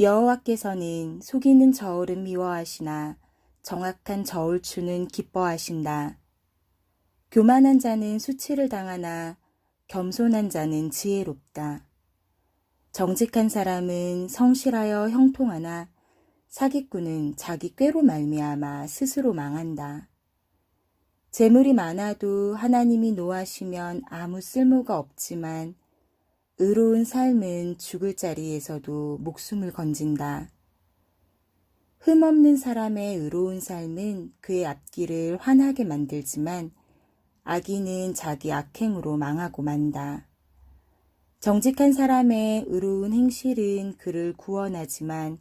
여호와께서는 속이는 저울은 미워하시나 정확한 저울추는 기뻐하신다. 교만한 자는 수치를 당하나 겸손한 자는 지혜롭다. 정직한 사람은 성실하여 형통하나 사기꾼은 자기 꾀로 말미암아 스스로 망한다. 재물이 많아도 하나님이 노하시면 아무 쓸모가 없지만 의로운 삶은 죽을 자리에서도 목숨을 건진다. 흠없는 사람의 의로운 삶은 그의 앞길을 환하게 만들지만 악인은 자기 악행으로 망하고 만다. 정직한 사람의 의로운 행실은 그를 구원하지만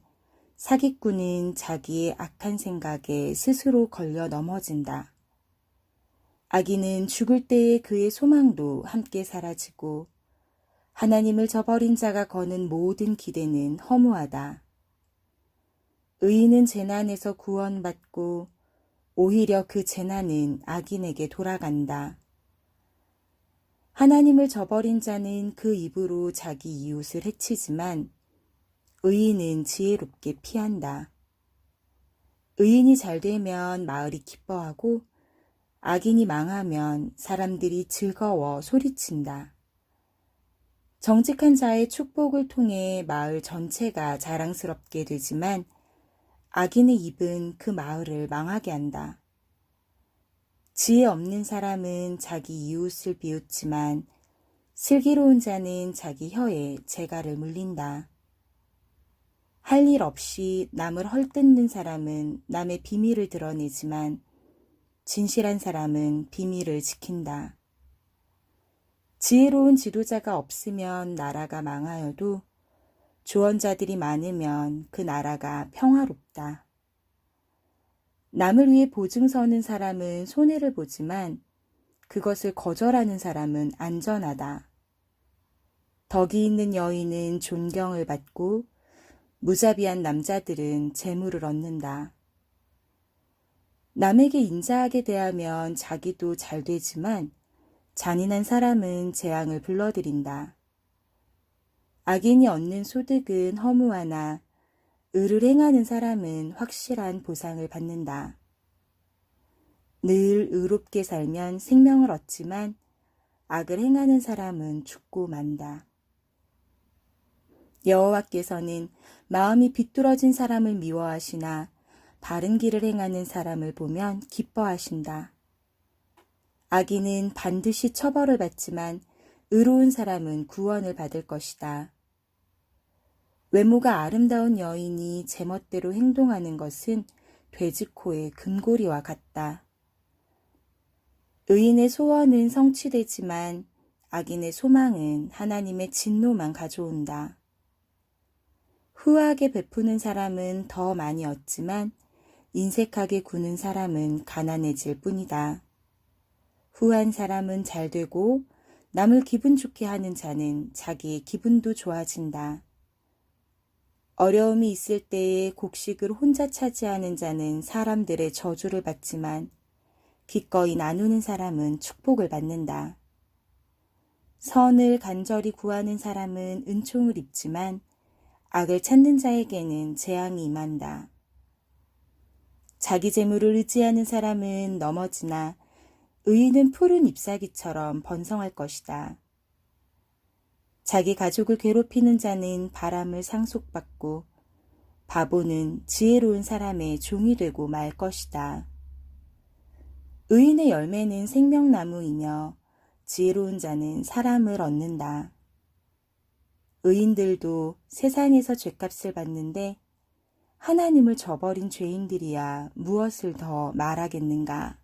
사기꾼은 자기의 악한 생각에 스스로 걸려 넘어진다. 악인은 죽을 때의 그의 소망도 함께 사라지고 하나님을 저버린 자가 거는 모든 기대는 허무하다. 의인은 재난에서 구원받고 오히려 그 재난은 악인에게 돌아간다. 하나님을 저버린 자는 그 입으로 자기 이웃을 해치지만 의인은 지혜롭게 피한다. 의인이 잘 되면 마을이 기뻐하고 악인이 망하면 사람들이 즐거워 소리친다. 정직한 자의 축복을 통해 마을 전체가 자랑스럽게 되지만 악인의 입은 그 마을을 망하게 한다. 지혜 없는 사람은 자기 이웃을 비웃지만 슬기로운 자는 자기 혀에 재갈을 물린다. 할 일 없이 남을 헐뜯는 사람은 남의 비밀을 드러내지만 진실한 사람은 비밀을 지킨다. 지혜로운 지도자가 없으면 나라가 망하여도 조언자들이 많으면 그 나라가 평화롭다. 남을 위해 보증 서는 사람은 손해를 보지만 그것을 거절하는 사람은 안전하다. 덕이 있는 여인은 존경을 받고 무자비한 남자들은 재물을 얻는다. 남에게 인자하게 대하면 자기도 잘 되지만 잔인한 사람은 재앙을 불러들인다. 악인이 얻는 소득은 허무하나 의를 행하는 사람은 확실한 보상을 받는다. 늘 의롭게 살면 생명을 얻지만 악을 행하는 사람은 죽고 만다. 여호와께서는 마음이 비뚤어진 사람을 미워하시나 바른 길을 행하는 사람을 보면 기뻐하신다. 악인은 반드시 처벌을 받지만 의로운 사람은 구원을 받을 것이다. 외모가 아름다운 여인이 제멋대로 행동하는 것은 돼지코의 금고리와 같다. 의인의 소원은 성취되지만 악인의 소망은 하나님의 진노만 가져온다. 후하게 베푸는 사람은 더 많이 얻지만 인색하게 구는 사람은 가난해질 뿐이다. 후한 사람은 잘 되고 남을 기분 좋게 하는 자는 자기의 기분도 좋아진다. 어려움이 있을 때에 곡식을 혼자 차지하는 자는 사람들의 저주를 받지만 기꺼이 나누는 사람은 축복을 받는다. 선을 간절히 구하는 사람은 은총을 입지만 악을 찾는 자에게는 재앙이 임한다. 자기 재물을 의지하는 사람은 넘어지나 의인은 푸른 잎사귀처럼 번성할 것이다. 자기 가족을 괴롭히는 자는 바람을 상속받고 바보는 지혜로운 사람의 종이 되고 말 것이다. 의인의 열매는 생명나무이며 지혜로운 자는 사람을 얻는다. 의인들도 세상에서 죄값을 받는데 하나님을 저버린 죄인들이야 무엇을 더 말하겠는가?